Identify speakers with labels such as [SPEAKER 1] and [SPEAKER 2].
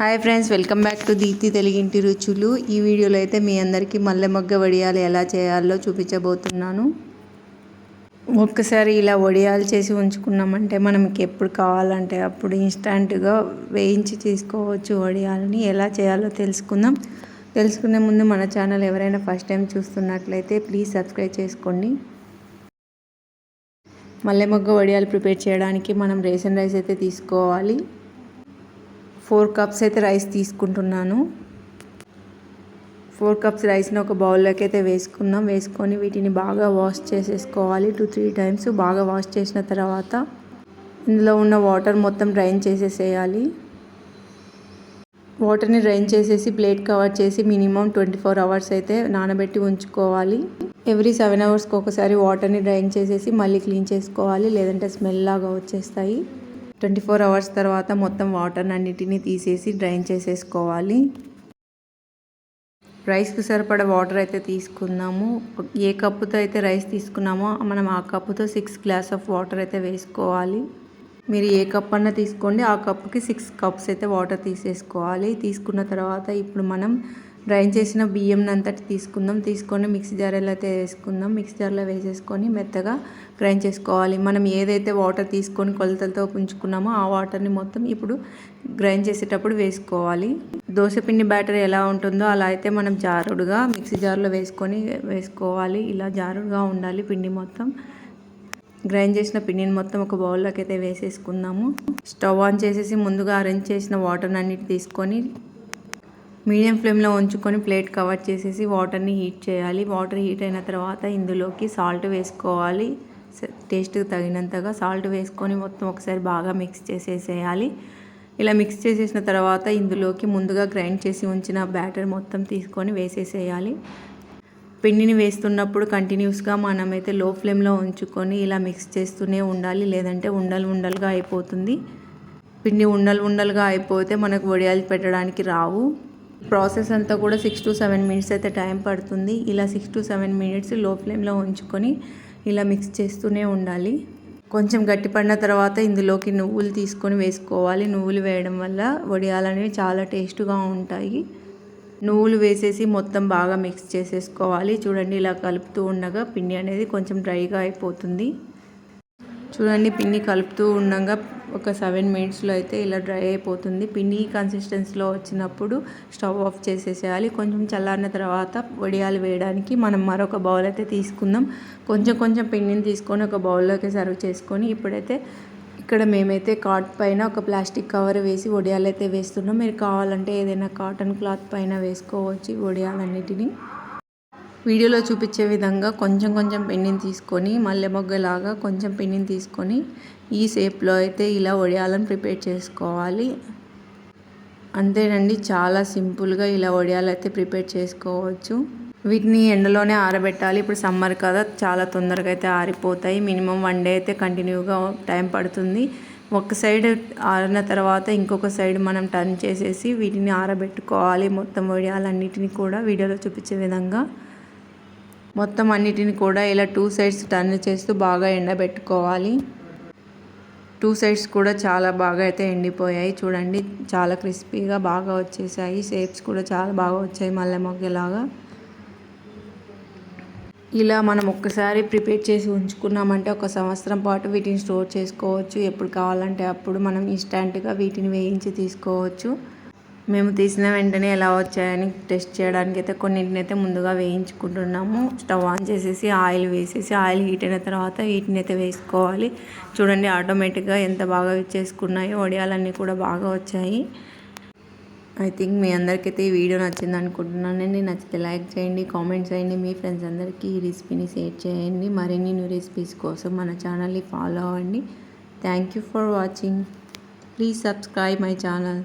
[SPEAKER 1] Hi friends welcome back to Deepthi తెలుగింటి రుచులు. ఈ వీడియోలో అయితే మీ అందరికీ మల్లె మొగ్గ వడియాలు ఎలా చేయాలో చూపించబోతున్నాను. ఒక్కసారి ఇలా వడియాలు చేసి ఉంచుకున్నామంటే మనకి ఎప్పుడు కావాలంటే అప్పుడు ఇన్స్టాంట్గా వేయించి తీసుకోవచ్చు వడియాలని. ఎలా చేయాలో తెలుసుకుందాం. తెలుసుకునే ముందు మన ఛానల్ ఎవరైనా ఫస్ట్ టైం చూస్తున్నట్లయితే ప్లీజ్ సబ్స్క్రైబ్ చేసుకోండి. మల్లె మొగ్గ వడియాలు ప్రిపేర్ చేయడానికి మనం రేషన్ రైస్ అయితే తీసుకోవాలి. ఫోర్ కప్స్ అయితే రైస్ తీసుకుంటున్నాను. ఫోర్ కప్స్ రైస్ని ఒక బౌల్లోకి అయితే వేసుకుందాం. వేసుకొని వీటిని బాగా వాష్ చేసేసుకోవాలి. టూ త్రీ టైమ్స్ బాగా వాష్ చేసిన తర్వాత ఇందులో ఉన్న వాటర్ మొత్తం డ్రైన్ చేసేసేయాలి. వాటర్ని డ్రైన్ చేసేసి ప్లేట్ కవర్ చేసి మినిమం ట్వంటీ ఫోర్ అవర్స్ అయితే నానబెట్టి ఉంచుకోవాలి. ఎవ్రీ సెవెన్ అవర్స్కి ఒకసారి వాటర్ని డ్రైన్ చేసేసి మళ్ళీ క్లీన్ చేసుకోవాలి. లేదంటే స్మెల్ లాగా వచ్చేస్తాయి. ట్వంటీ ఫోర్ అవర్స్ తర్వాత మొత్తం వాటర్ అన్నిటినీ తీసేసి డ్రైన్ చేసేసుకోవాలి. రైస్కి సరిపడ వాటర్ అయితే తీసుకుందాము ఏ కప్పుతో అయితే రైస్ తీసుకున్నామో మనం ఆ కప్పుతో సిక్స్ గ్లాస్ ఆఫ్ వాటర్ అయితే వేసుకోవాలి. మీరు ఏ కప్ అన్నా తీసుకోండి. ఆ కప్పుకి సిక్స్ కప్స్ అయితే వాటర్ తీసేసుకోవాలి. తీసుకున్న తర్వాత ఇప్పుడు మనం గ్రైండ్ చేసిన బియ్యం అంతటి తీసుకుందాం. తీసుకొని మిక్సీ జార్లో అయితే వేసుకుందాం మిక్సీ జార్లో వేసేసుకొని మెత్తగా గ్రైండ్ చేసుకోవాలి. మనం ఏదైతే వాటర్ తీసుకొని కొలతలతో ఉంచుకున్నామో ఆ వాటర్ని మొత్తం ఇప్పుడు గ్రైండ్ చేసేటప్పుడు వేసుకోవాలి. దోశపిండి బ్యాటర్ ఎలా ఉంటుందో అలా అయితే మనం జారుడుగా మిక్సీ జార్లో వేసుకొని వేసుకోవాలి. ఇలా జారుడుగా ఉండాలి పిండి మొత్తం. గ్రైండ్ చేసిన పిండిని మొత్తం ఒక బౌల్లోకి అయితే వేసేసుకుందాము. స్టవ్ ఆన్ చేసేసి ముందుగా అరేంజ్ చేసిన వాటర్ అన్నిటి తీసుకొని మీడియం ఫ్లేమ్లో ఉంచుకొని ప్లేట్ కవర్ చేసేసి వాటర్ని హీట్ చేయాలి. వాటర్ హీట్ అయిన తర్వాత ఇందులోకి సాల్ట్ వేసుకోవాలి. టేస్ట్కి తగినంతగా సాల్ట్ వేసుకొని మొత్తం ఒకసారి బాగా మిక్స్ చేసేసేయాలి. ఇలా మిక్స్ చేసేసిన తర్వాత ఇందులోకి ముందుగా గ్రైండ్ చేసి ఉంచిన బ్యాటర్ మొత్తం తీసుకొని వేసేసేయాలి. పిండిని వేస్తున్నప్పుడు కంటిన్యూస్గా మనమైతే లో ఫ్లేమ్లో ఉంచుకొని ఇలా మిక్స్ చేస్తూనే ఉండాలి. లేదంటే ఉండలు ఉండలుగా అయిపోతుంది. పిండి ఉండలు ఉండలుగా అయిపోతే మనకు వడియాలు పెట్టడానికి రావు. ప్రాసెస్ అంతా కూడా సిక్స్ టు సెవెన్ మినిట్స్ అయితే టైం పడుతుంది. ఇలా సిక్స్ టు సెవెన్ మినిట్స్లో ఫ్లేమ్లో ఉంచుకొని ఇలా మిక్స్ చేస్తూనే ఉండాలి. కొంచెం గట్టిపడిన తర్వాత ఇందులోకి నువ్వులు తీసుకొని వేసుకోవాలి. నువ్వులు వేయడం వల్ల వడియాలనేవి చాలా టేస్ట్గా ఉంటాయి. నువ్వులు వేసేసి మొత్తం బాగా మిక్స్ చేసేసుకోవాలి. చూడండి ఇలా కలుపుతూ ఉండగా పిండి అనేది కొంచెం డ్రైగా అయిపోతుంది. చూడండి పిండి కలుపుతూ ఉండగా ఒక సెవెన్ మినిట్స్లో అయితే ఇలా డ్రై అయిపోతుంది. పిండి కన్సిస్టెన్సీలో వచ్చినప్పుడు స్టవ్ ఆఫ్ చేసేసేయాలి. కొంచెం చల్లారిన తర్వాత వడియాలు వేయడానికి మనం మరొక బౌల్ అయితే తీసుకుందాం. కొంచెం కొంచెం పిండిని తీసుకొని ఒక బౌల్లోకి సర్వ్ చేసుకొని ఇప్పుడైతే ఇక్కడ మేమైతే కాట్ పైన ఒక ప్లాస్టిక్ కవర్ వేసి వడియాలు అయితే వేస్తున్నాం. మీరు కావాలంటే ఏదైనా కాటన్ క్లాత్ పైన వేసుకోవచ్చు వడియాలన్నిటినీ. వీడియోలో చూపించే విధంగా కొంచెం కొంచెం పిండిని తీసుకొని మల్లె మొగ్గలాగా కొంచెం పిండిని తీసుకొని ఈ షేప్లో అయితే ఇలా వడియాలను ప్రిపేర్ చేసుకోవాలి. అంతేనండి చాలా సింపుల్గా ఇలా వడియాలు అయితే ప్రిపేర్ చేసుకోవచ్చు. వీటిని ఎండలోనే ఆరబెట్టాలి. ఇప్పుడు సమ్మర్ కదా చాలా తొందరగా అయితే ఆరిపోతాయి. మినిమం వన్ డే అయితే కంటిన్యూగా టైం పడుతుంది. ఒక సైడ్ ఆరిన తర్వాత ఇంకొక సైడ్ మనం టర్న్ చేసేసి వీటిని ఆరబెట్టుకోవాలి. మొత్తం వడియాలన్నిటిని కూడా వీడియోలో చూపించే విధంగా. మొత్తం అన్నిటిని కూడా ఇలా టూ సైడ్స్ టర్న్ చేస్తూ బాగా ఎండబెట్టుకోవాలి. టూ సైడ్స్ కూడా చాలా బాగా అయితే ఎండిపోయాయి. చూడండి చాలా క్రిస్పీగా బాగా వచ్చేసాయి. షేప్స్ కూడా చాలా బాగా వచ్చాయి మల్లె మొగ్గలాగా. ఇలా మనం ఒక్కసారి ప్రిపేర్ చేసి ఉంచుకున్నామంటే ఒక సంవత్సరం పాటు వీటిని స్టోర్ చేసుకోవచ్చు. ఎప్పుడు కావాలంటే అప్పుడు మనం ఇన్స్టాంట్గా వీటిని వేయించి తీసుకోవచ్చు. మేము తీసిన వెంటనే ఎలా వచ్చాయని టెస్ట్ చేయడానికి అయితే కొన్నింటిని అయితే ముందుగా వేయించుకుంటున్నాము. స్టవ్ ఆన్ చేసేసి ఆయిల్ వేసేసి ఆయిల్ హీట్ అయిన తర్వాత వీటిని అయితే వేసుకోవాలి. చూడండి ఆటోమేటిక్గా ఎంత బాగా ఇచ్చేసుకున్నాయో వడియాలన్నీ కూడా బాగా వచ్చాయి. ఐ థింక్ మీ అందరికైతే ఈ వీడియో నచ్చింది అనుకుంటున్నానండి నచ్చితే లైక్ చేయండి కామెంట్ చేయండి మీ ఫ్రెండ్స్ అందరికీ ఈ రెసిపీని షేర్ చేయండి. మరిన్ని న్యూ రెసిపీస్ కోసం మన ఛానల్ని ఫాలో అవ్వండి. Thank you for watching. Please subscribe my channel.